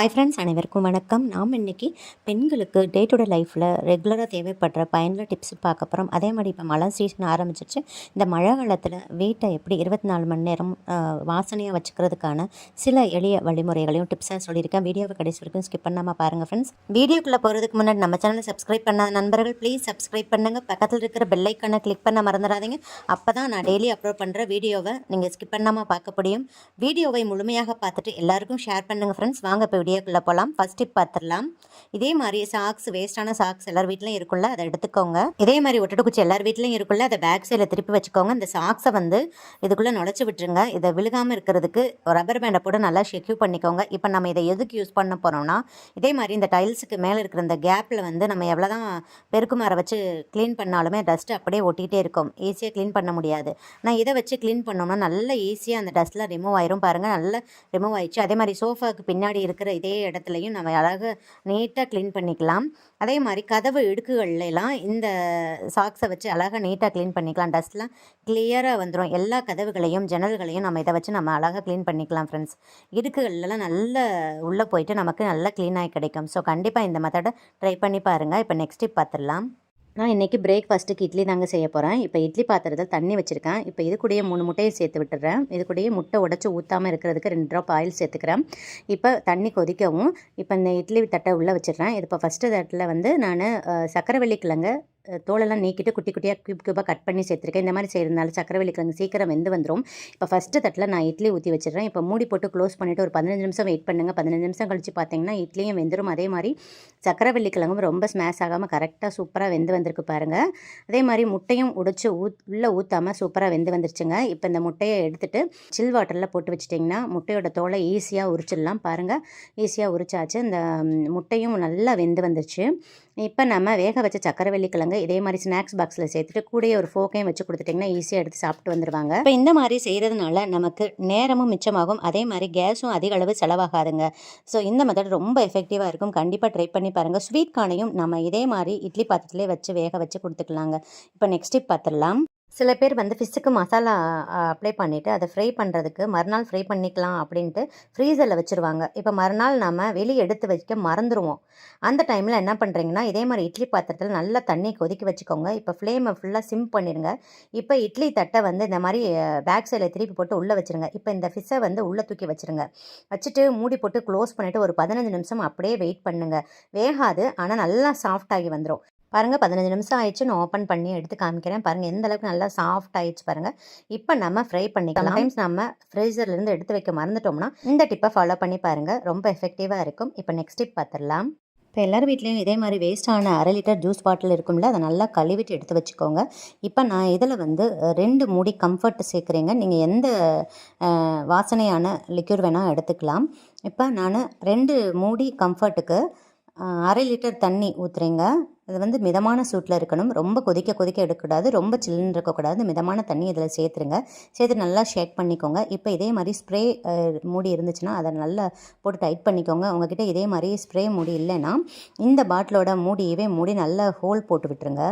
Hi friends அனைவருக்கும் வணக்கம். நாம் இன்றைக்கி பெண்களுக்கு டே டு டே லைஃப்பில் ரெகுலராக தேவைப்படுற பயனுள்ள டிப்ஸ் பார்க்க போகிறோம் அதே மாதிரி இப்போ மழை சீசன் ஆரம்பிச்சிருச்சு. இந்த மழை காலத்தில் வீட்டை எப்படி இருபத்தி நாலு மணி நேரம் வாசனையாக வச்சுக்கிறதுக்கான சில எளிய வழிமுறைகளையும் டிப்ஸாக சொல்லியிருக்கேன். வீடியோவை கடைசி வரைக்கும் ஸ்கிப் பண்ணாமல் பாருங்கள் ஃப்ரெண்ட்ஸ் வீடியோக்குள்ளே போகிறதுக்கு முன்னாடி நம்ம சேனலை சப்ஸ்கிரைப் பண்ணாத நண்பர்கள் ப்ளீஸ் சப்ஸ்கிரைப் பண்ணுங்கள் பக்கத்தில் இருக்கிற பெல்லைக்கானை கிளிக் பண்ண மறந்துடாதீங்க. அப்போ தான் நான் டெய்லி அப்லோட் பண்ணுற வீடியோவை நீங்கள் ஸ்கிப் பண்ணாமல் பார்க்க முடியும். வீடியோவை முழுமையாக பார்த்துட்டு எல்லாருக்கும் ஷேர் பண்ணுங்கள் ஃப்ரெண்ட்ஸ் வாங்க இப்போ வீடியோக்குள்ளே போகலாம் ஃபஸ்ட் டிப் பார்த்துடலாம் இதே மாதிரி சாக்ஸ் வேஸ்ட்டான சாக்ஸ் எல்லார் வீட்லையும் இருக்குல்ல அதை எடுத்துக்கோங்க. இதே மாதிரி ஒட்டட்டு குச்சி எல்லார் வீட்லையும் இருக்குல்ல அதை பேக் சைடில் திருப்பி வச்சுக்கோங்க. இந்த சாக்ஸை வந்து இதுக்குள்ளே நுழைச்சி விட்டுருங்க. இதை விழுகாமல் இருக்கிறதுக்கு ரப்பர் பேண்டை போட்டு நல்லா செக்யூர் பண்ணிக்கோங்க. இப்போ நம்ம இதை எதுக்கு யூஸ் பண்ண போகிறோம்னா இதே மாதிரி இந்த டைல்ஸுக்கு மேலே இருக்கிற இந்த கேப்பில் வந்து நம்ம எவ்வளோ தான் பெருக்குமாரை வச்சு க்ளீன் பண்ணாலுமே டஸ்ட்டு அப்படியே ஒட்டிகிட்டே இருக்கும். ஈஸியாக க்ளீன் பண்ண முடியாது. நான் இதை வச்சு க்ளீன் பண்ணோம்னா நல்ல ஈஸியாக அந்த டஸ்ட்லாம் ரிமூவ் ஆயிரும். பாருங்கள் நல்லா ரிமூவ் ஆயிடுச்சு. அதே மாதிரி சோஃபாவுக்கு பின்னாடி இருக்கிற இதே இடத்துலையும் நம்ம அழகாக நீட்டாக க்ளீன் பண்ணிக்கலாம். அதே மாதிரி கதவு இடுக்குகள்லாம் இந்த சாக்ஸை வச்சு அழகாக நீட்டாக க்ளீன் பண்ணிக்கலாம். டஸ்ட்லாம் கிளியராக வந்துடும் எல்லா கதவுகளையும் ஜன்னல்களையும் நம்ம இதை வச்சு நம்ம அழகாக க்ளீன் பண்ணிக்கலாம் ஃப்ரெண்ட்ஸ் இடுக்குகள்லாம் நல்ல உள்ளே போயிட்டு நமக்கு நல்லா க்ளீனாகி கிடைக்கும். ஸோ கண்டிப்பாக இந்த மெத்தடை ட்ரை பண்ணி பாருங்கள் இப்போ நெக்ஸ்ட் டிப் பார்த்துடலாம் நான் இன்றைக்கி பிரேக்ஃபாஸ்ட்டுக்கு இட்லி தாங்க செய்ய போகிறேன் இப்போ இட்லி பாத்திரத்தில் தண்ணி வச்சுருக்கேன். இப்போ இது கூடயே மூணு முட்டையை சேர்த்து விட்டுறேன். இது கூடயே முட்டை உடச்சி ஊற்றாமல் இருக்கிறதுக்கு ரெண்டு ட்ராப் ஆயில் சேர்த்துக்கிறேன். இப்போ தண்ணி கொதிக்கவும் இப்போ இந்த இட்லி தட்டை உள்ளே வச்சிடுறேன். இது இப்போ ஃபஸ்ட்டு தட்டில் வந்து நான் சக்கரவள்ளி கிழங்கு தோலெல்லாம் நீக்கிட்டு குட்டி குட்டியாக க்யூப் கியூபாக கட் பண்ணி சேர்த்துருக்கேன். இந்த மாதிரி செய்கிறதுனால சக்கரவள்ளி கிழங்கு சீக்கிரம் வெந்து வந்துடும் இப்போ ஃபஸ்ட்டு தட்டில் நான் இட்லி ஊற்றி வச்சிடுறேன். இப்போ மூடி போட்டு க்ளோஸ் பண்ணிவிட்டு ஒரு பதினஞ்சு நிமிஷம் வெயிட் பண்ணுங்கள் பதினஞ்சு நிமிஷம் கழிச்சு பார்த்தீங்கன்னா இட்லியும் வெந்துடும் அதே மாதிரி சக்கரவள்ளி கிழங்கும் ரொம்ப ஸ்மேஷ் ஆகாமல் கரெக்டாக சூப்பராக வெந்து வந்திருக்கு பாருங்கள் அதே மாதிரி முட்டையும் உடைச்சி ஊத் உள்ளே ஊற்றாமல் சூப்பராக வெந்து வந்துருச்சுங்க. இப்போ இந்த முட்டையை எடுத்துகிட்டு சில் வாட்டரில் போட்டு வச்சிட்டிங்கன்னா முட்டையோட தோலை ஈஸியாக உரிச்சிடலாம் பாருங்கள் ஈஸியாக உரிச்சாச்சு. இந்த முட்டையும் நல்லா வெந்து வந்துருச்சு. இப்போ நம்ம வேக வச்ச சக்கரவள்ளி கிழங்கு இதே மாதிரி ஸ்நாக்ஸ் பாக்ஸில் சேர்த்துட்டு கூடயே ஒரு ஃபோக்கையும் வச்சு கொடுத்துட்டிங்கன்னா ஈஸியாக எடுத்து சாப்பிட்டு வந்துடுவாங்க இப்போ இந்த மாதிரி செய்கிறதுனால நமக்கு நேரமும் மிச்சமாகும். அதே மாதிரி கேஸும் அதிக அளவு செலவாகாதுங்க. ஸோ இந்த மெத்தட் ரொம்ப எஃபெக்டிவாக இருக்கும். கண்டிப்பாக ட்ரை பண்ணி பாருங்கள் ஸ்வீட் கார்னையும் நம்ம இதே மாதிரி இட்லி பாத்திரத்திலே வச்சு வேக வச்சு கொடுத்துக்கலாங்க. இப்போ நெக்ஸ்ட் டிப் பார்த்துடலாம் சில பேர் வந்து ஃபிஷ்ஷுக்கு மசாலா அப்ளை பண்ணிவிட்டு அதை ஃப்ரை பண்ணுறதுக்கு மறுநாள் ஃப்ரை பண்ணிக்கலாம் அப்படின்ட்டு ஃப்ரீசரில் வச்சுருவாங்க. இப்போ மறுநாள் நம்ம வெளியே எடுத்து வைக்க மறந்துடுவோம் அந்த டைமில் என்ன பண்ணுறீங்கன்னா இதே மாதிரி இட்லி பாத்திரத்தில் நல்லா தண்ணி கொதிக்க வச்சுக்கோங்க. இப்போ ஃப்ளேமை ஃபுல்லாக சிம் பண்ணிடுங்க இப்போ இட்லி தட்டை வந்து இந்த மாதிரி பேக் சைடில் திருப்பி போட்டு உள்ளே வச்சுருங்க. இப்போ இந்த ஃபிஷ்ஷை வந்து உள்ளே தூக்கி வச்சுருங்க. வச்சுட்டு மூடி போட்டு க்ளோஸ் பண்ணிவிட்டு ஒரு பதினஞ்சு நிமிஷம் அப்படியே வெயிட் பண்ணுங்கள் வேகாது ஆனால் நல்லா சாஃப்டாகி வந்துடும் பாருங்கள் பதினஞ்சு நிமிஷம் ஆயிடுச்சு. நான் ஓப்பன் பண்ணி எடுத்து காமிக்கிறேன். பாருங்கள் எந்த அளவுக்கு நல்லா சாஃப்ட் ஆயிடுச்சு பாருங்கள் இப்போ நம்ம ஃப்ரை பண்ணிக்கலாம். டைம்ஸ் நம்ம ஃப்ரீசர்லேருந்து எடுத்து வைக்க மறந்துட்டோம்னா இந்த டிப்பை ஃபாலோ பண்ணி பாருங்கள் ரொம்ப எஃபெக்டிவாக இருக்கும். இப்போ நெக்ஸ்ட் டிப் பார்த்துடலாம் இப்போ எல்லார் வீட்லேயும் இதே மாதிரி வேஸ்ட்டான அரை லிட்டர் ஜூஸ் பாட்டில் இருக்கும்ல அதை நல்லா கழுவிட்டு எடுத்து வச்சுக்கோங்க. இப்போ நான் இதில் வந்து ரெண்டு மூடி கம்ஃபர்ட் சேர்க்குறேங்க. நீங்கள் எந்த வாசனையான லிக்யூர் வேணால் எடுத்துக்கலாம். இப்போ நான் ரெண்டு மூடி கம்ஃபர்ட்டுக்கு அரை லிட்டர் தண்ணி ஊற்றுறேங்க அது வந்து மிதமான சூட்டில் இருக்கணும். ரொம்ப கொதிக்க கொதிக்க எடுக்கக்கூடாது. ரொம்ப சில்லுன்னு இருக்கக்கூடாது. மிதமான தண்ணி இதில் சேர்த்துருங்க. சேர்த்து நல்லா ஷேக் பண்ணிக்கோங்க. இப்போ இதே மாதிரி ஸ்ப்ரே மூடி இருந்துச்சுன்னா அதை நல்லா போட்டு டைட் பண்ணிக்கோங்க. உங்ககிட்ட இதே மாதிரி ஸ்ப்ரே மூடி இல்லைன்னா இந்த பாட்டிலோட மூடியவே மூடி நல்லா ஹோல் போட்டு விட்டுருங்க.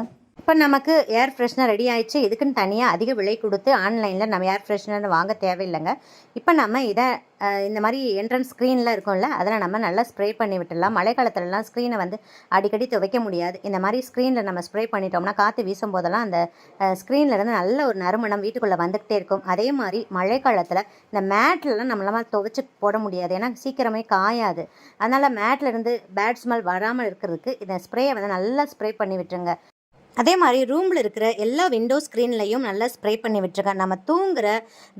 இப்போ நமக்கு ஏர் ஃப்ரெஷ்னர் ரெடி ஆயிடுச்சு. இதுக்குன்னு தனியாக அதிக விலை கொடுத்து ஆன்லைனில் நம்ம ஏர் ஃப்ரெஷ்னர் வாங்க தேவையில்லைங்க. இப்போ நம்ம இதை இந்த மாதிரி என்ட்ரன்ஸ் ஸ்க்ரீனில் இருக்கும்ல அதில் நம்ம நல்லா ஸ்ப்ரே பண்ணி விட்டுடலாம். மழை காலத்துலலாம் ஸ்க்ரீனை வந்து அடிக்கடி துவைக்க முடியாது. இந்த மாதிரி ஸ்க்ரீனில் நம்ம ஸ்ப்ரே பண்ணிட்டோம்னா காற்று வீசும் போதெல்லாம் அந்த ஸ்க்ரீனில் இருந்து நல்ல ஒரு நறுமணம் வீட்டுக்குள்ளே வந்துக்கிட்டே இருக்கும். அதே மாதிரி மழை காலத்தில் இந்த மேட்லலாம் நம்மளால் துவைச்சி போட முடியாது. ஏன்னா சீக்கிரமே காயாது. அதனால் மேட்லேருந்து பேட் ஸ்மெல் வராமல் இருக்கிறதுக்கு இந்த ஸ்ப்ரேயை வந்து நல்லா ஸ்ப்ரே பண்ணி விட்டுருங்க. அதே மாதிரி ரூமில் இருக்கிற எல்லா விண்டோ ஸ்க்ரீன்லையும் நல்லா ஸ்ப்ரே பண்ணி விட்டுருங்க. நம்ம தூங்குற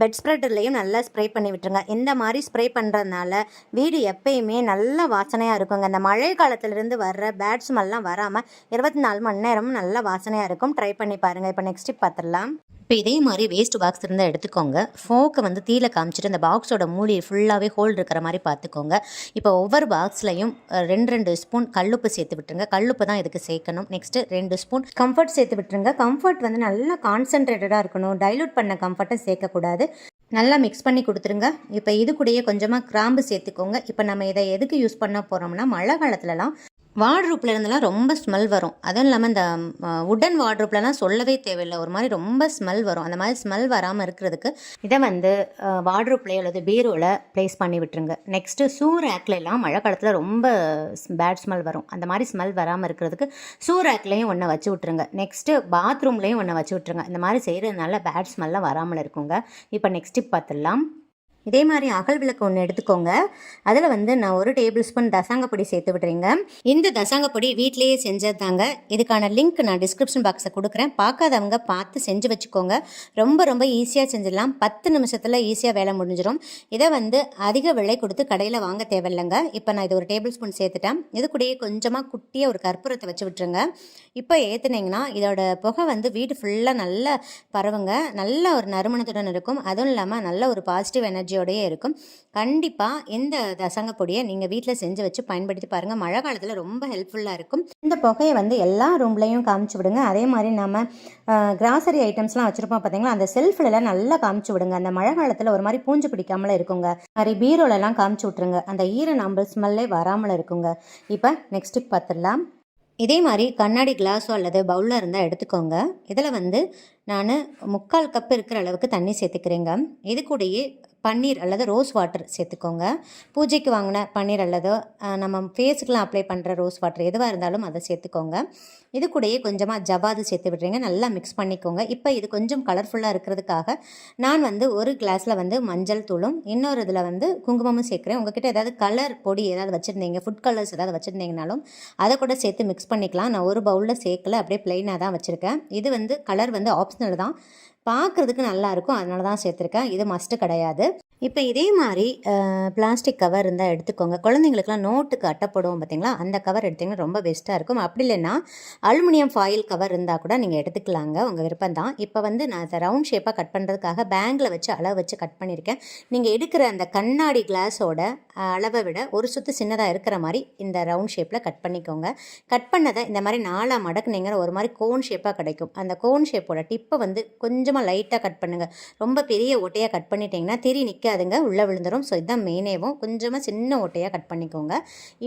பெட் ஸ்ப்ரெட்லையும் நல்லா ஸ்ப்ரே பண்ணி விட்டுருங்க. இந்த மாதிரி ஸ்ப்ரே பண்ணுறதுனால வீடு எப்பயுமே நல்ல வாசனையாக இருக்குங்க. இந்த மழை காலத்துலேருந்து வர்ற பேட் ஸ்மெல்லாம் வராமல் இருபத்தி நாலு மணி நேரமும் நல்ல வாசனையாக இருக்கும். ட்ரை பண்ணி பாருங்கள் இப்போ நெக்ஸ்ட் பார்த்துடலாம் இப்போ இதே மாதிரி வேஸ்ட் பாக்ஸ் இருந்தால் எடுத்துக்கோங்க. ஃபோக்கை வந்து தீல காமிச்சிட்டு அந்த பாக்ஸோட மூடி ஃபுல்லாகவே ஹோல் இருக்கிற மாதிரி பார்த்துக்கோங்க. இப்போ ஒவ்வொரு பாக்ஸ்லையும் ரெண்டு ரெண்டு ஸ்பூன் கல்லுப்பு சேர்த்து விட்டுருங்க. கல்லுப்பு தான் இதுக்கு சேர்க்கணும். நெக்ஸ்ட்டு ரெண்டு ஸ்பூன் கம்ஃபர்ட் சேர்த்து விட்டுருங்க. கம்ஃபர்ட் வந்து நல்லா கான்சென்ட்ரேட்டடாக இருக்கணும். டைலூட் பண்ண கம்ஃபர்ட்டை சேர்க்கக்கூடாது. நல்லா மிக்ஸ் பண்ணி கொடுத்துருங்க. இப்போ இது கூடயே கொஞ்சமாக கிராம்பு சேர்த்துக்கோங்க. இப்போ நம்ம இதை எதுக்கு யூஸ் பண்ண போகிறோம்னா மழை காலத்துலலாம் வார்ட்ரூப்பில் இருந்தெல்லாம் ரொம்ப ஸ்மெல் வரும். அதுவும் இல்லாமல் இந்த உடன் வார்ட்ரூப்லலாம் சொல்லவே தேவையில்லை. ஒரு மாதிரி ரொம்ப ஸ்மெல் வரும். அந்த மாதிரி ஸ்மெல் வராமல் இருக்கிறதுக்கு இதை வந்து வார்ட்ரூப்லேயோ அல்லது பீரோவில் ப்ளேஸ் பண்ணி விட்டுருங்க. நெக்ஸ்ட்டு ஷூ ரேக்ல எல்லாம் மழை காலத்தில் ரொம்ப பேட் ஸ்மெல் வரும். அந்த மாதிரி ஸ்மெல் வராமல் இருக்கிறதுக்கு ஷூ ரேக்லேயும் ஒன்று வச்சு விட்ருங்க நெக்ஸ்ட்டு பாத்ரூம்லேயும் ஒன்று வச்சு விட்ருங்க இந்த மாதிரி செய்கிறதுனால பேட் ஸ்மெல்லாம் வராமல் இருக்குங்க. இப்போ நெக்ஸ்ட்டு பார்த்துடலாம் இதே மாதிரி அகல் விளக்கு ஒன்று எடுத்துக்கோங்க. அதில் வந்து நான் ஒரு டேபிள் ஸ்பூன் தசாங்கப்பொடி சேர்த்து விடுறீங்க இந்த தசாங்கப்பொடி வீட்லேயே செஞ்சது தாங்க இதுக்கான லிங்க் நான் டிஸ்கிரிப்ஷன் பாக்ஸை கொடுக்குறேன். பார்க்காதவங்க பார்த்து செஞ்சு வச்சுக்கோங்க. ரொம்ப ரொம்ப ஈஸியாக செஞ்சிடலாம். பத்து நிமிஷத்தில் ஈஸியாக வேலை முடிஞ்சிடும். இதை வந்து அதிக விலை கொடுத்து கடையில் வாங்க தேவையில்லைங்க. இப்போ நான் இது ஒரு டேபிள் ஸ்பூன் சேர்த்துட்டேன். இது கூடயே கொஞ்சமாக குட்டியாக ஒரு கற்பூரத்தை வச்சு விட்டுருங்க. இப்போ ஏற்றுனீங்கன்னா இதோட புகை வந்து வீடு ஃபுல்லாக நல்லா பரவுங்க. நல்ல ஒரு நறுமணத்துடன் இருக்கும். அதுவும் இல்லாமல் நல்ல ஒரு பாசிட்டிவ் எனர்ஜி எனர்ஜியோடயே இருக்கும். கண்டிப்பாக இந்த தசங்க பொடியை நீங்கள் வீட்டில் செஞ்சு வச்சு பயன்படுத்தி பாருங்கள் மழை காலத்தில் ரொம்ப ஹெல்ப்ஃபுல்லாக இருக்கும். இந்த புகையை வந்து எல்லா ரூம்லேயும் காமிச்சு விடுங்க. அதே மாதிரி நம்ம கிராசரி ஐட்டம்ஸ்லாம் வச்சுருப்போம் பார்த்தீங்களா அந்த செல்ஃபிலலாம் நல்லா காமிச்சு விடுங்க. அந்த மழை காலத்தில் ஒரு மாதிரி பூஞ்சு பிடிக்காமல இருக்குங்க. மாதிரி பீரோலெல்லாம் காமிச்சு விட்ருங்க அந்த ஈர நம்பல் ஸ்மெல்லே வராமல் இருக்குங்க. இப்போ நெக்ஸ்ட்டு பார்த்துடலாம் இதே மாதிரி கண்ணாடி கிளாஸோ அல்லது பவுலில் இருந்தால் எடுத்துக்கோங்க. இதில் வந்து நான் முக்கால் கப் இருக்கிற அளவுக்கு தண்ணி சேர்த்துக்கிறேங்க. இது கூடயே பன்னீர் அல்லது ரோஸ் வாட்டர் சேர்த்துக்கோங்க. பூஜைக்கு வாங்கின பன்னீர் அல்லது நம்ம ஃபேஸுக்கெலாம் அப்ளை பண்ணுற ரோஸ் வாட்டர் எதுவாக இருந்தாலும் அதை சேர்த்துக்கோங்க. இது கூடயே கொஞ்சமாக ஜவாது சேர்த்து விடுறீங்க. நல்லா மிக்ஸ் பண்ணிக்கோங்க. இப்போ இது கொஞ்சம் கலர்ஃபுல்லாக இருக்கிறதுக்காக நான் வந்து ஒரு கிளாஸில் வந்து மஞ்சள் தூளும் இன்னொரு இதில் வந்து குங்குமமும் சேர்க்குறேன். உங்ககிட்ட ஏதாவது கலர் பொடி ஏதாவது வச்சுருந்தீங்க ஃபுட் கலர்ஸ் ஏதாவது வச்சுருந்தீங்கனாலும் அதை கூட சேர்த்து மிக்ஸ் பண்ணிக்கலாம். நான் ஒரு பவுலில் சேர்க்கல அப்படியே ப்ளைனாக தான் வச்சுருக்கேன். இது வந்து கலர் வந்து ஆப்ஷனல் தான். பார்க்குறதுக்கு நல்லா இருக்கும் அதனால தான் சேர்த்துருக்கேன். இது மஸ்ட்டு கிடையாது. இப்போ இதே மாதிரி பிளாஸ்டிக் கவர் இருந்தால் எடுத்துக்கோங்க. குழந்தைங்களுக்குலாம் நோட்டுக்கு அட்டப்படும் பார்த்தீங்களா அந்த கவர் எடுத்திங்கன்னா ரொம்ப பெஸ்ட்டாக இருக்கும். அப்படி இல்லைன்னா அலுமினியம் ஃபாயில் கவர் இருந்தால் கூட நீங்கள் எடுத்துக்கலாங்க. உங்கள் விருப்பம் தான். இப்போ வந்து நான் அதை ரவுண்ட் ஷேப்பாக கட் பண்ணுறதுக்காக பேங்கில் வச்சு அளவு வச்சு கட் பண்ணியிருக்கேன் நீங்கள் எடுக்கிற அந்த கண்ணாடி கிளாஸோட அளவை விட ஒரு சுத்து சின்னதாக இருக்கிற மாதிரி இந்த ரவுண்ட் ஷேப்பில் கட் பண்ணிக்கோங்க. கட் பண்ணதை இந்த மாதிரி நாலாக மடக்குனீங்கன்னா ஒரு மாதிரி கோன் ஷேப்பாக கிடைக்கும். அந்த கோன் ஷேப்போட டிப்பை வந்து கொஞ்சமாக லைட்டாக கட் பண்ணுங்கள் ரொம்ப பெரிய ஓட்டையாக கட் பண்ணிட்டீங்கன்னா திரி நிற்க நிற்காதுங்க உள்ளே விழுந்துடும் ஸோ இதுதான் மெயினேவும் கொஞ்சமாக சின்ன ஓட்டையாக கட் பண்ணிக்கோங்க.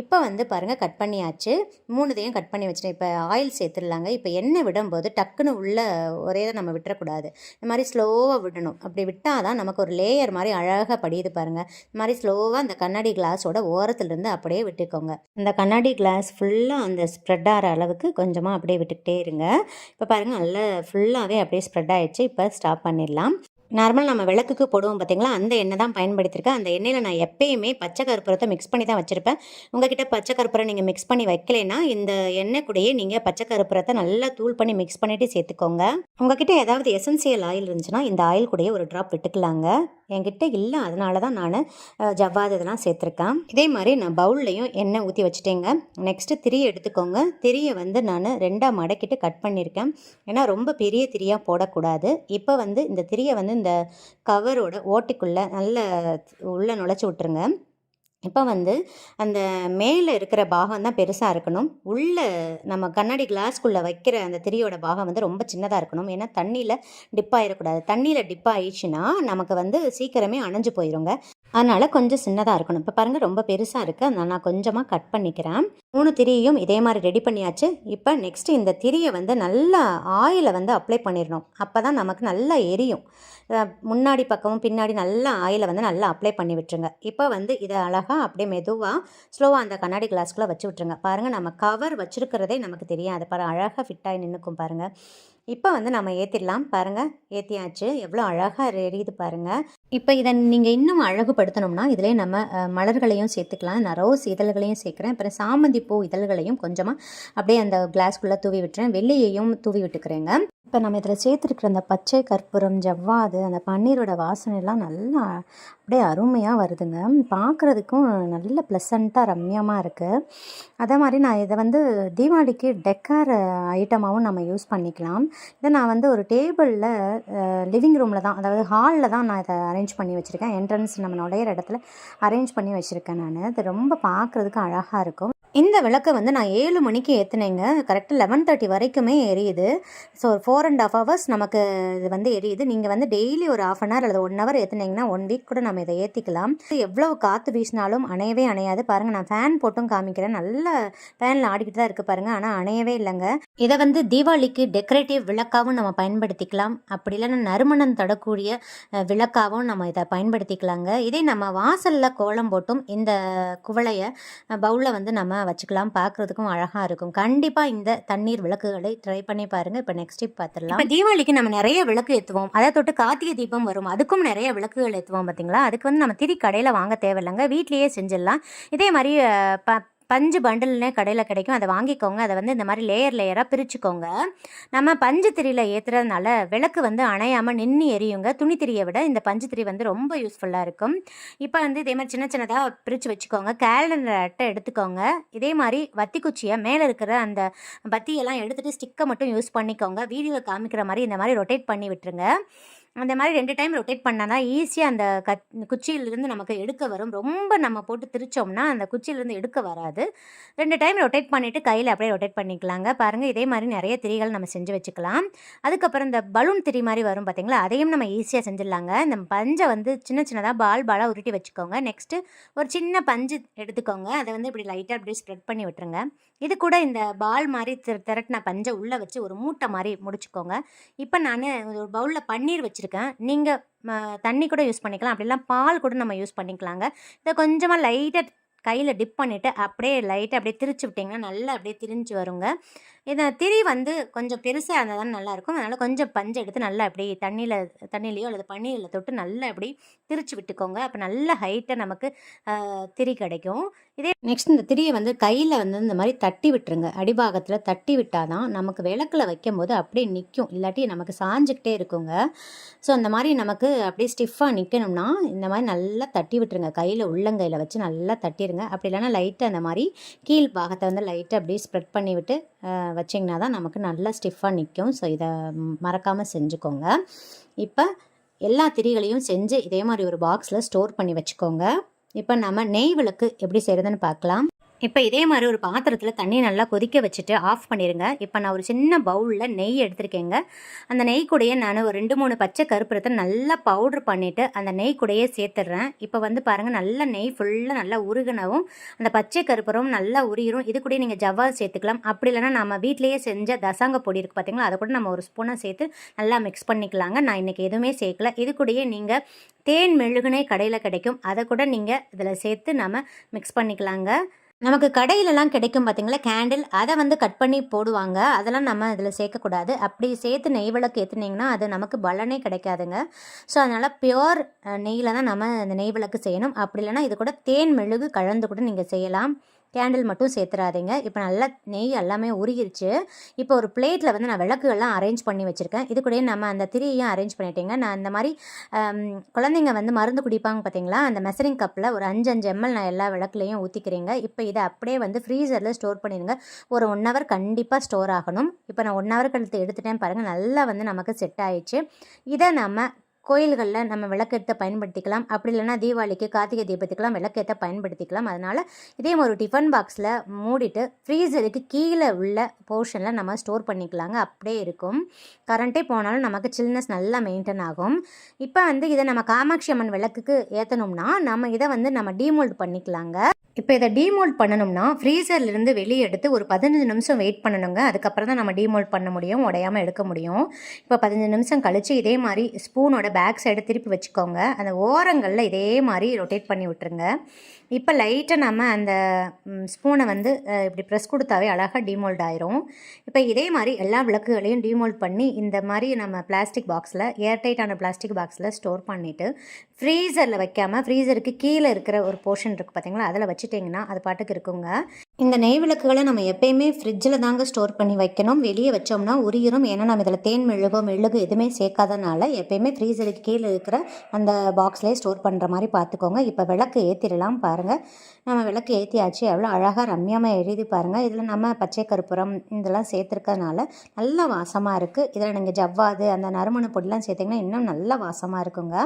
இப்போ வந்து பாருங்கள் கட் பண்ணியாச்சு. மூணுதையும் கட் பண்ணி வச்சுட்டேன். இப்போ ஆயில் சேர்த்துடலாங்க. இப்போ எண்ணெய் விடும்போது டக்குன்னு உள்ளே ஒரே இதை நம்ம விட்டுறக்கூடாது. இந்த மாதிரி ஸ்லோவாக விடணும். அப்படி விட்டால் தான் நமக்கு ஒரு லேயர் மாதிரி அழகாக படியுது பாருங்கள் இந்த மாதிரி ஸ்லோவாக அந்த கண்ணாடி கிளாஸோட ஓரத்துலேருந்து அப்படியே விட்டுக்கோங்க. அந்த கண்ணாடி கிளாஸ் ஃபுல்லாக அந்த ஸ்ப்ரெட் ஆகிற அளவுக்கு கொஞ்சமாக அப்படியே விட்டுக்கிட்டே இருங்க. இப்போ பாருங்கள் நல்லா ஃபுல்லாகவே அப்படியே ஸ்ப்ரெட் ஆகிடுச்சு இப்போ ஸ்டாப் பண்ணிடலாம். நார்மல் நம்ம விளக்குக்கு போடுவோம் பார்த்தீங்களா அந்த எண்ணெய் தான் பயன்படுத்தியிருக்கேன் அந்த எண்ணெயில் நான் எப்பயுமே பச்சை கருப்பூரத்தை மிக்ஸ் பண்ணி தான் வச்சுருப்பேன். உங்ககிட்ட பச்சை கருப்பூரம் நீங்கள் மிக்ஸ் பண்ணி வைக்கலைன்னா இந்த எண்ணெய் கூடயே நீங்கள் பச்சை கருப்பூரத்தை நல்லா தூள் பண்ணி மிக்ஸ் பண்ணிவிட்டு சேர்த்துக்கோங்க. உங்ககிட்ட ஏதாவது எசன்சியல் ஆயில் இருந்துச்சுன்னா இந்த ஆயில் கூடயே ஒரு ட்ராப் விட்டுக்கலாங்க. என்கிட்ட இல்லை. அதனால தான் நான் ஜவ்வாது இதெல்லாம் சேர்த்துருக்கேன். இதே மாதிரி நான் பவுல்லையும் எண்ணெய் ஊற்றி வச்சுட்டேங்க. நெக்ஸ்ட்டு திரியை எடுத்துக்கோங்க. திரியை வந்து நான் ரெண்டாக மடக்கிட்டு கட் பண்ணியிருக்கேன் ஏன்னா ரொம்ப பெரிய திரியாக போடக்கூடாது. இப்போ வந்து இந்த திரியை வந்து இந்த கவரோட ஓட்டுக்குள்ளே நல்ல உள்ளே நுழைச்சி விட்டுருங்க. இப்போ வந்து அந்த மேலே இருக்கிற பாகம் தான் பெருசாக இருக்கணும். உள்ளே நம்ம கண்ணாடி கிளாஸ்க்குள்ளே வைக்கிற அந்த திரியோட பாகம் வந்து ரொம்ப சின்னதாக இருக்கணும். ஏன்னா தண்ணியில் டிப் ஆகிடக்கூடாது தண்ணியில் டிப் ஆயிடுச்சுன்னா நமக்கு வந்து சீக்கிரமே அணைஞ்சு போயிடுங்க அதனால் கொஞ்சம் சின்னதாக இருக்கணும். இப்போ பாருங்கள் ரொம்ப பெருசாக இருக்குது அதனால் நான் கொஞ்சமாக கட் பண்ணிக்கிறேன். மூணு திரியையும் இதே மாதிரி ரெடி பண்ணியாச்சு. இப்போ நெக்ஸ்ட்டு இந்த திரியை வந்து நல்லா ஆயிலை வந்து அப்ளை பண்ணிடணும் அப்போ தான் நமக்கு நல்லா எரியும். முன்னாடி பக்கமும் பின்னாடி நல்லா ஆயிலை வந்து நல்லா அப்ளை பண்ணி விட்டுருங்க. இப்போ வந்து இதை அழகாக அப்படியே மெதுவாக ஸ்லோவாக அந்த கண்ணாடி கிளாஸ்க்குள்ளே வச்சு விட்ருங்க பாருங்கள் நம்ம கவர் வச்சுருக்கிறதே நமக்கு தெரியாது. பாரு அழகாக ஃபிட்டாகி நின்றுக்கும் பாருங்கள் இப்போ வந்து நம்ம ஏற்றிடலாம் பாருங்கள் ஏற்றியாச்சு எவ்வளோ அழகாக எரியுது பாருங்கள் இப்போ இதை நீங்கள் இன்னும் அழகுபடுத்தணும்னா இதிலே நம்ம மலர்களையும் சேர்த்துக்கலாம். நான் ரோஸ் இதழ்களையும் சேர்க்குறேன். அப்புறம் சாமந்தி பூ இதழ்களையும் கொஞ்சமாக அப்படியே அந்த கிளாஸ்க்குள்ளே தூவி விட்டுறேன். வெள்ளியையும் தூவி விட்டுக்கிறேங்க. இப்போ நம்ம இதில் சேர்த்துருக்குற அந்த பச்சை கற்பூரம் ஜவ்வாது அந்த பன்னீரோட வாசனைலாம் நல்லா அப்படியே அருமையாக வருதுங்க. பார்க்குறதுக்கும் நல்ல ப்ளசண்ட்டாக ரம்யமாக இருக்குது அதே மாதிரி நான் இதை வந்து தீபாவளிக்கு டெக்கார் ஐட்டமாகவும் நம்ம யூஸ் பண்ணிக்கலாம். இதை நான் வந்து ஒரு டேபிளில் லிவிங் ரூமில் தான் அதாவது ஹாலில் தான் நான் இதை அரேஞ்ச் பண்ணி வச்சுருக்கேன். என்ட்ரன்ஸ் நம்ம நுழையிற இடத்துல அரேஞ்ச் பண்ணி வச்சுருக்கேன் நான். இது ரொம்ப பார்க்குறதுக்கு அழகாக இருக்கும். இந்த விளக்கை வந்து நான் ஏழு மணிக்கு ஏற்றுனேங்க கரெக்டாக லெவன் தேர்ட்டி வரைக்குமே எரியுது. ஸோ ஒரு ஃபோர் அண்ட் ஆஃப் ஹவர்ஸ் நமக்கு இது வந்து எரியுது. நீங்கள் வந்து டெய்லி ஒரு ஆஃப் அன் ஹவர் அல்லது ஒன் ஹவர் ஏற்றுனீங்கன்னா ஒன் வீக் கூட நம்ம இதை ஏற்றிக்கலாம் எவ்வளோ காற்று வீசினாலும் அணையவே அணையாது. பாருங்கள் நான் ஃபேன் போட்டும் காமிக்கிறேன். நல்ல ஃபேனில் ஆடிக்கிட்டு தான் இருக்குது பாருங்கள் ஆனால் அணையவே இல்லைங்க. இதை வந்து தீபாவளிக்கு டெக்கரேட்டிவ் விளக்காகவும் நம்ம பயன்படுத்திக்கலாம். அப்படி இல்லைன்னா நறுமணம் தடக்கூடிய விளக்காகவும் நம்ம இதை பயன்படுத்திக்கலாங்க. இதே நம்ம வாசலில் கோலம் போட்டும் இந்த குவளையை பவுலில் வந்து நம்ம வச்சுக்கலாம். பார்க்குறதுக்கும் அழகாக இருக்கும். கண்டிப்பாக இந்த தண்ணீர் விளக்குகளை ட்ரை பண்ணி பாருங்கள் இப்போ நெக்ஸ்ட் டிப் பார்த்துடலாம். இப்போ தீபாவளிக்கு நம்ம நிறைய விளக்கு ஏற்றுவோம் அதை தொட்டு கார்த்திகை தீபம் வரும். அதுக்கும் நிறைய விளக்குகள் ஏற்றுவோம் பார்த்தீங்களா அதுக்கு வந்து நம்ம திரி கடையில் வாங்க தேவையில்லைங்க. வீட்லேயே செஞ்சிடலாம். இதே மாதிரி ப பஞ்சு பண்டில்னே கடையில் கிடைக்கும். அதை வாங்கிக்கோங்க. அதை வந்து இந்த மாதிரி லேயர் லேயராக பிரிச்சுக்கோங்க. நம்ம பஞ்சு திரியில் ஏற்றுறதுனால விளக்கு வந்து அணையாமல் நின்று எரியுங்க. துணி திரியை விட இந்த பஞ்சு திரி வந்து ரொம்ப யூஸ்ஃபுல்லாக இருக்கும். இப்போ வந்து இதே மாதிரி சின்ன சின்னதாக பிரித்து வச்சுக்கோங்க. கேலண்டர் அட்டை எடுத்துக்கோங்க. இதே மாதிரி வத்தி குச்சியை மேலே இருக்கிற அந்த பத்தியெல்லாம் எடுத்துகிட்டு ஸ்டிக்கை மட்டும் யூஸ் பண்ணிக்கோங்க. வீடியோவில் காமிக்கிற மாதிரி இந்த மாதிரி ரொட்டேட் பண்ணி விட்டுருங்க. அந்த மாதிரி ரெண்டு டைம் ரொட்டேட் பண்ணால் தான் ஈஸியாக அந்த கத் குச்சியிலிருந்து நமக்கு எடுக்க வரும். ரொம்ப நம்ம போட்டு திரிச்சோம்னா அந்த குச்சியிலிருந்து எடுக்க வராது. ரெண்டு டைம் ரொட்டேட் பண்ணிவிட்டு கையில் அப்படியே ரொட்டேட் பண்ணிக்கலாங்க. பாருங்கள் இதே மாதிரி நிறைய திரிகள் நம்ம செஞ்சு வச்சுக்கலாம். அதுக்கப்புறம் இந்த பலூன் திரி மாதிரி வரும் பார்த்திங்களா அதையும் நம்ம ஈஸியாக செஞ்சிடலாங்க. இந்த பஞ்சை வந்து சின்ன சின்னதாக பால் பாலாக உருட்டி வச்சுக்கோங்க. நெக்ஸ்ட்டு ஒரு சின்ன பஞ்சு எடுத்துக்கோங்க. அதை வந்து இப்படி லைட்டாக அப்படியே ஸ்ப்ரெட் பண்ணி விட்டுருங்க. இது கூட இந்த பால் மாதிரி திர திரட்டின பஞ்சை உள்ளே வச்சு ஒரு மூட்டை மாதிரி முடிச்சுக்கோங்க. இப்போ நான் ஒரு பவுலில் பன்னீர் வச்சு வச்சுருக்கேன். நீங்கள் தண்ணி கூட யூஸ் பண்ணிக்கலாம். அப்படிலாம் பால் கூட நம்ம யூஸ் பண்ணிக்கலாங்க. இதை கொஞ்சமாக லைட்டாக கையில் டிப் பண்ணிவிட்டு அப்படியே லைட்டாக அப்படியே திரிச்சு விட்டிங்கன்னா நல்லா அப்படியே திரிஞ்சு வருங்க. இதை திரி வந்து கொஞ்சம் பெருசாக இருந்தால் தான் நல்லாயிருக்கும். அதனால் கொஞ்சம் பஞ்சு எடுத்து நல்லா அப்படி தண்ணியில் தண்ணியிலையோ அல்லது பன்னீரில் தொட்டு நல்லா அப்படி திரிச்சு விட்டுக்கோங்க. அப்போ நல்ல ஹைட்டாக நமக்கு திரி கிடைக்கும். இதே நெக்ஸ்ட் இந்த திரியை வந்து கையில் வந்து இந்த மாதிரி தட்டி விட்டுருங்க. அடிபாகத்தில் தட்டி விட்டால் தான் நமக்கு விளக்கில் வைக்கும் போது அப்படியே நிற்கும் இல்லாட்டி நமக்கு சாஞ்சுக்கிட்டே இருக்குங்க. ஸோ அந்த மாதிரி நமக்கு அப்படியே ஸ்டிஃபாக நிற்கணும்னா இந்த மாதிரி நல்லா தட்டி விட்டுருங்க. கையில் உள்ளங்கையில் வச்சு நல்லா தட்டிடுங்க அப்படி இல்லைன்னா லைட்டாக அந்த மாதிரி கீழ் பாகத்தை வந்து லைட்டாக அப்படியே ஸ்ப்ரெட் பண்ணி விட்டு வச்சிங்கன்னா தான் நமக்கு நல்லா ஸ்டிஃபாக நிற்கும் ஸோ இதை மறக்காமல் செஞ்சுக்கோங்க. இப்போ எல்லா திரிகளையும் செஞ்சு இதே மாதிரி ஒரு பாக்ஸில் ஸ்டோர் பண்ணி வச்சுக்கோங்க. இப்போ நம்ம நெய் விளக்கு எப்படி செய்கிறதுன்னு பார்க்கலாம். இப்போ இதே மாதிரி ஒரு பாத்திரத்தில் தண்ணி நல்லா கொதிக்க வச்சுட்டு ஆஃப் பண்ணிடுங்க இப்போ நான் ஒரு சின்ன பவுலில் நெய் எடுத்திருக்கேங்க. அந்த நெய் கூடையே நான் ஒரு ரெண்டு மூணு பச்சை கருப்புறத்தை நல்லா பவுட்ரு பண்ணிவிட்டு அந்த நெய் கூடையே சேர்த்துடுறேன். இப்போ வந்து பாருங்கள் நல்லா நெய் ஃபுல்லாக நல்லா உருகினவும் அந்த பச்சை கருப்புறம் நல்லா உரியிரும் இது கூட நீங்கள் ஜவ்வா சேர்த்துக்கலாம். அப்படி இல்லைன்னா நம்ம வீட்டிலேயே செஞ்ச தசாங்க பொடி இருக்குது பார்த்தீங்களா அதை கூட நம்ம ஒரு ஸ்பூனாக சேர்த்து நல்லா மிக்ஸ் பண்ணிக்கலாங்க. நான் இன்றைக்கி எதுவுமே சேர்க்கல. இது கூடயே நீங்கள் தேன் மெழுகுனே கடையில் கிடைக்கும். அதை கூட நீங்கள் இதில் சேர்த்து நம்ம மிக்ஸ் பண்ணிக்கலாங்க. நமக்கு கடையிலலாம் கிடைக்கும் பார்த்தீங்களா கேண்டில் அதை வந்து கட் பண்ணி போடுவாங்க. அதெல்லாம் நம்ம இதில் சேர்க்கக்கூடாது. அப்படி சேர்த்து நெய் விளக்கு ஏற்றுனீங்கன்னா அது நமக்கு பலனே கிடைக்காதுங்க. ஸோ அதனால் பியோர் நெய்யில் தான் நம்ம அந்த நெய் விளக்கு செய்யணும். அப்படி இல்லைன்னா இது கூட தேன் மெழுகு கலந்து கூட நீங்கள் செய்யலாம். கேண்டில் மட்டும் சேர்த்துறாதீங்க. இப்போ நல்லா நெய் எல்லாமே உருகிருச்சு. இப்போ ஒரு பிளேட்டில் வந்து நான் விளக்குகள்லாம் அரேஞ்ச் பண்ணி வச்சுருக்கேன். இது கூடயே நம்ம அந்த திரியையும் அரேஞ்ச் பண்ணிட்டேங்க நான் இந்த மாதிரி குழந்தைங்க வந்து மருந்து குடிப்பாங்க பார்த்தீங்களா அந்த மெசரிங் கப்பில் ஒரு அஞ்சு அஞ்சு எம்எல் நான் எல்லா விளக்குலையும் ஊற்றிக்கிறேங்க இப்போ இதை அப்படியே வந்து ஃப்ரீசரில் ஸ்டோர் பண்ணிடுங்க. ஒரு ஒன் ஹவர் கண்டிப்பாக ஸ்டோர் ஆகணும். இப்போ நான் ஒன் ஹவர் கழுத்து எடுத்துட்டேன் பாருங்கள் நல்லா வந்து நமக்கு செட் ஆயிடுச்சு. இதை நம்ம கோயில்களில் நம்ம விளக்கேற்ற பயன்படுத்திக்கலாம். அப்படி இல்லைன்னா தீபாவளிக்கு கார்த்திகை தீபத்துக்கெலாம் விளக்கேற்ற பயன்படுத்திக்கலாம். அதனால் இதே ஒரு டிஃபன் பாக்ஸில் மூடிட்டு ஃப்ரீசருக்கு கீழே உள்ள போர்ஷனில் நம்ம ஸ்டோர் பண்ணிக்கலாங்க. அப்படியே இருக்கும். கரண்ட்டே போனாலும் நமக்கு சில்னஸ் நல்லா மெயின்டைன் ஆகும். இப்போ வந்து இதை நம்ம காமாட்சி அம்மன் விளக்குக்கு ஏற்றணும்னா நம்ம இதை வந்து நம்ம டீமோல்ட் பண்ணிக்கலாங்க. இப்போ இதை டீமோல்ட் பண்ணணும்னா ஃப்ரீசர்லேருந்து வெளியே எடுத்து ஒரு பதினஞ்சு நிமிஷம் வெயிட் பண்ணணுங்க. அதுக்கப்புறம் தான் நம்ம டீமோல்ட் பண்ண முடியும் உடையாமல் எடுக்க முடியும். இப்போ பதினஞ்சு நிமிஷம் கழித்து இதே மாதிரி ஸ்பூனோட பேக் சைடை திருப்பி வச்சுக்கோங்க. அந்த ஓரங்களில் இதே மாதிரி ரொட்டேட் பண்ணி விட்டுருங்க. இப்போ லைட்டாக நம்ம அந்த ஸ்பூனை வந்து இப்படி ப்ரெஸ் கொடுத்தாவே அழகாக டீமோல்ட் ஆயிரும். இப்போ இதே மாதிரி எல்லா விளக்குகளையும் டீமோல்ட் பண்ணி இந்த மாதிரி நம்ம பிளாஸ்டிக் பாக்ஸில் ஏர்டைட்டான பிளாஸ்டிக் பாக்ஸில் ஸ்டோர் பண்ணிவிட்டு ஃப்ரீசரில் வைக்காமல் ஃப்ரீசருக்கு கீழே இருக்கிற ஒரு போர்ஷன் இருக்குது பார்த்தீங்களா அதில் வச்சுட்டிங்கன்னா அது பாட்டுக்கு இருக்குங்க. இந்த நெய் விளக்குகளை நம்ம எப்பயுமே ஃப்ரிட்ஜில் தாங்க ஸ்டோர் பண்ணி வைக்கணும். வெளியே வச்சோம்னா உரியிரும். ஏன்னா நம்ம இதில் தேன் மெழுகோ மெழுகு எதுவுமே சேர்க்காதனால எப்பயுமே ஃப்ரீசருக்கு கீழே இருக்கிற அந்த பாக்ஸ்லேயே ஸ்டோர் பண்ணுற மாதிரி பார்த்துக்கோங்க. இப்போ விளக்கு ஏற்றிடலாம் பாருங்கள் நம்ம விளக்கு ஏற்றியாச்சு எவ்வளோ அழகாக ரம்யமாக எழுதி பாருங்கள் இதில் நம்ம பச்சை கருப்புரம் இதெல்லாம் சேர்த்துருக்கறனால நல்ல வாசமாக இருக்குது இதில் நீங்கள் ஜவ்வாது அந்த நறுமண பொடிலாம் சேர்த்திங்கன்னா இன்னும் நல்ல வாசமாக இருக்குங்க.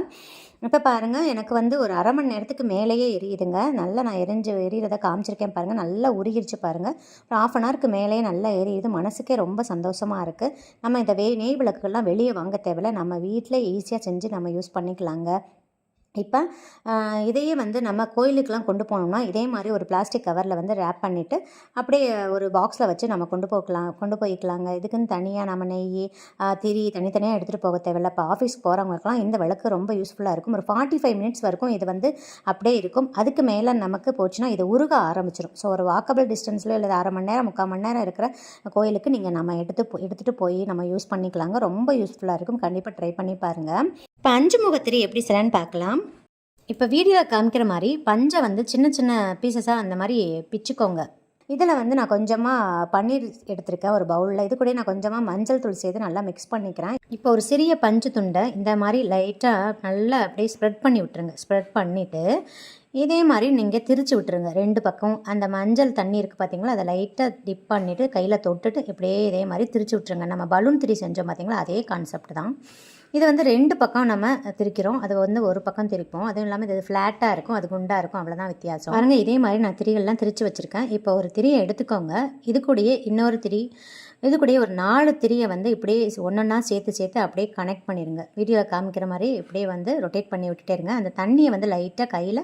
இப்போ பாருங்கள் எனக்கு வந்து ஒரு அரை மணி நேரத்துக்கு மேலேயே எரியுதுங்க. நல்லா நான் எரிஞ்சு எரியிறதை காமிச்சிருக்கேன் பாருங்கள் நல்லா உருகிருச்சு பாருங்கள் ஒரு ஆஃப் அன் ஹவருக்கு மேலேயே நல்லா எரியுது. மனசுக்கே ரொம்ப சந்தோஷமாக இருக்குது நம்ம இந்த வே நெய் விளக்குகள்லாம் வெளியே வாங்க தேவையில்ல. நம்ம வீட்டில் ஈஸியாக செஞ்சு நம்ம யூஸ் பண்ணிக்கலாங்க. இப்போ இதையே வந்து நம்ம கோயிலுக்கெலாம் கொண்டு போனோம்னா இதே மாதிரி ஒரு பிளாஸ்டிக் கவரில் வந்து ரேப் பண்ணிவிட்டு அப்படியே ஒரு பாக்ஸில் வச்சு நம்ம கொண்டு போகலாம் கொண்டு போய்க்கலாங்க. இதுக்குன்னு தனியாக நம்ம நெய் திரி தனித்தனியாக எடுத்துகிட்டு போக தேவையில்ல. இப்போ ஆஃபீஸ் போகிறவங்களுக்குலாம் இந்த விளக்கு ரொம்ப யூஸ்ஃபுல்லாக இருக்கும். ஒரு ஃபார்ட்டி ஃபைவ் மினிட்ஸ் வரைக்கும் இது வந்து அப்படியே இருக்கும். அதுக்கு மேலே நமக்கு போச்சுன்னா இது உருக ஆரம்பிச்சிடும் ஸோ ஒரு வாக்கபிள் டிஸ்டன்ஸில் இல்லை அரை மணி நேரம் முக்கால் மணி நேரம் இருக்கிற கோயிலுக்கு நீங்கள் நம்ம எடுத்து போ- எடுத்துகிட்டு போய் நம்ம யூஸ் பண்ணிக்கலாங்க. ரொம்ப யூஸ்ஃபுல்லாக இருக்கும். கண்டிப்பாக ட்ரை பண்ணி பாருங்கள் இப்போ அஞ்சு முகத்திரி எப்படி சிலன்னு பார்க்கலாம். இப்போ வீடியோவில் காமிக்கிற மாதிரி பஞ்சை வந்து சின்ன சின்ன பீசஸாக அந்த மாதிரி பிச்சுக்கோங்க. இதில் வந்து நான் கொஞ்சமாக பன்னீர் எடுத்திருக்கேன் ஒரு பவுலில் இது கூட நான் கொஞ்சமாக மஞ்சள் தூள் சேர்த்து நல்லா மிக்ஸ் பண்ணிக்கிறேன். இப்போ ஒரு சிறிய பஞ்சு துண்டை இந்த மாதிரி லைட்டாக நல்லா அப்படியே ஸ்ப்ரெட் பண்ணி விட்டுருங்க. ஸ்ப்ரெட் பண்ணிவிட்டு இதே மாதிரி நீங்கள் திரிச்சு விட்டுருங்க. ரெண்டு பக்கம் அந்த மஞ்சள் தண்ணி இருக்குது பார்த்தீங்களா அதை லைட்டாக டிப் பண்ணிவிட்டு கையில் தொட்டுட்டு இப்படியே இதே மாதிரி திரிச்சு விட்டுருங்க. நம்ம பலூன் திரி செஞ்சோம் பார்த்தீங்களா அதே கான்செப்ட் தான். இது வந்து ரெண்டு பக்கம் நம்ம திரிக்கிறோம். அது வந்து ஒரு பக்கம் திரிப்போம். அதுவும் இல்லாமல் இது ஃப்ளாட்டாக இருக்கும். அது குண்டாக இருக்கும். அவ்வளோதான் வித்தியாசம். பாருங்கள் இதே மாதிரி நான் திரிகள்லாம் திரிச்சு வச்சுருக்கேன். இப்போ ஒரு திரியை எடுத்துக்கோங்க. இது கூடயே இன்னொரு திரி. இது கூடயே ஒரு நாலு திரியை வந்து இப்படியே ஒன்றொன்னா சேர்த்து சேர்த்து அப்படியே கனெக்ட் பண்ணிடுங்க வீடியோவில் காமிக்கிற மாதிரி இப்படியே வந்து ரொட்டேட் பண்ணி விட்டுட்டே இருங்க. அந்த தண்ணியை வந்து லைட்டாக கையில்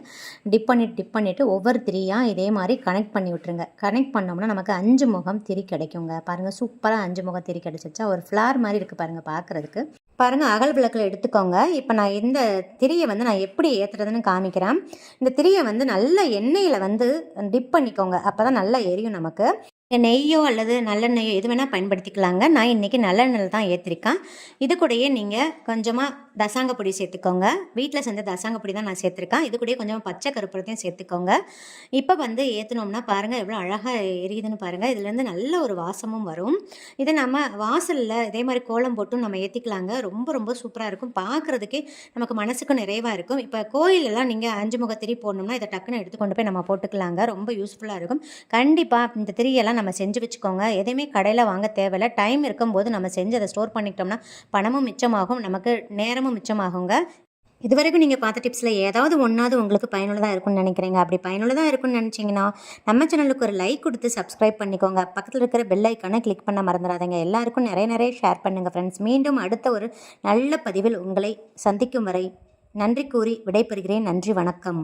டிப் பண்ணிட்டு டிப் பண்ணிவிட்டு ஒவ்வொரு திரியாக இதே மாதிரி கனெக்ட் பண்ணி விட்டுருங்க. கனெக்ட் பண்ணோம்னா நமக்கு அஞ்சு முகம் திரி கிடைக்குங்க. பாருங்கள் சூப்பராக அஞ்சு முகம் திரி கிடைச்சிச்சா ஒரு ஃப்ளார் மாதிரி இருக்குது பாருங்கள் பார்க்குறதுக்கு பாருங்கள் அகல் விளக்கில் எடுத்துக்கோங்க. இப்போ நான் இந்த திரியை வந்து நான் எப்படி ஏற்றுறதுன்னு காமிக்கிறேன். இந்த திரியை வந்து நல்ல எண்ணெயில் வந்து டிப் பண்ணிக்கோங்க. அப்போ தான் நல்லா எரியும் நமக்கு. நெய்யோ அல்லது நல்லெண்ணெய்யோ எது வேணால் பயன்படுத்திக்கலாங்க. நான் இன்றைக்கி நல்லெண்ணெயில் தான் ஏற்றிருக்கேன் இது கூடயே நீங்கள் கொஞ்சமாக தசாங்க பொடி சேர்த்துக்கோங்க. வீட்டில் செஞ்ச தசாங்க பொடி தான் நான் சேர்த்துருக்கேன். இது கூடயே கொஞ்சம் பச்சை கருப்பூரத்தையும் சேர்த்துக்கோங்க. இப்போ வந்து ஏற்றினோம்னா பாருங்கள் எவ்வளோ அழகாக எரியுதுன்னு பாருங்கள் இதுலேருந்து நல்ல ஒரு வாசமும் வரும். இதை நம்ம வாசலில் இதே மாதிரி கோலம் போட்டும் நம்ம ஏற்றிக்கலாங்க ரொம்ப ரொம்ப சூப்பராக இருக்கும். பார்க்குறதுக்கே நமக்கு மனசுக்கு நிறைவாக இருக்கும். இப்போ கோயிலெல்லாம் நீங்கள் அஞ்சு முக திரி போடணும்னா இதை டக்குன்னு எடுத்து கொண்டு போய் நம்ம போட்டுக்கலாங்க. ரொம்ப யூஸ்ஃபுல்லாக இருக்கும். கண்டிப்பாக இந்த திரியெல்லாம் நம்ம செஞ்சு வச்சுக்கோங்க. எதையுமே கடையில் வாங்க தேவையில்ல. டைம் இருக்கும்போது நம்ம செஞ்சு அதை ஸ்டோர் பண்ணிக்கிட்டோம்னா பணமும் மிச்சமாகும். நமக்கு நேரம் நேரமும் மிச்சமாகுங்க. இது வரைக்கும் நீங்கள் பார்த்த டிப்ஸில் ஏதாவது ஒன்றாவது உங்களுக்கு பயனுள்ளதாக இருக்கும்னு நினைக்கிறீங்க. அப்படி பயனுள்ளதாக இருக்கும்னு நினச்சிங்கன்னா நம்ம சேனலுக்கு ஒரு லைக் கொடுத்து சப்ஸ்கிரைப் பண்ணிக்கோங்க. பக்கத்தில் இருக்கிற பெல் ஐக்கானை கிளிக் பண்ண மறந்துடாதீங்க. எல்லாருக்கும் நிறைய நிறைய ஷேர் பண்ணுங்கள் ஃப்ரெண்ட்ஸ் மீண்டும் அடுத்த ஒரு நல்ல பதிவில் உங்களை சந்திக்கும் வரை நன்றி கூறி விடைபெறுகிறேன். நன்றி வணக்கம்.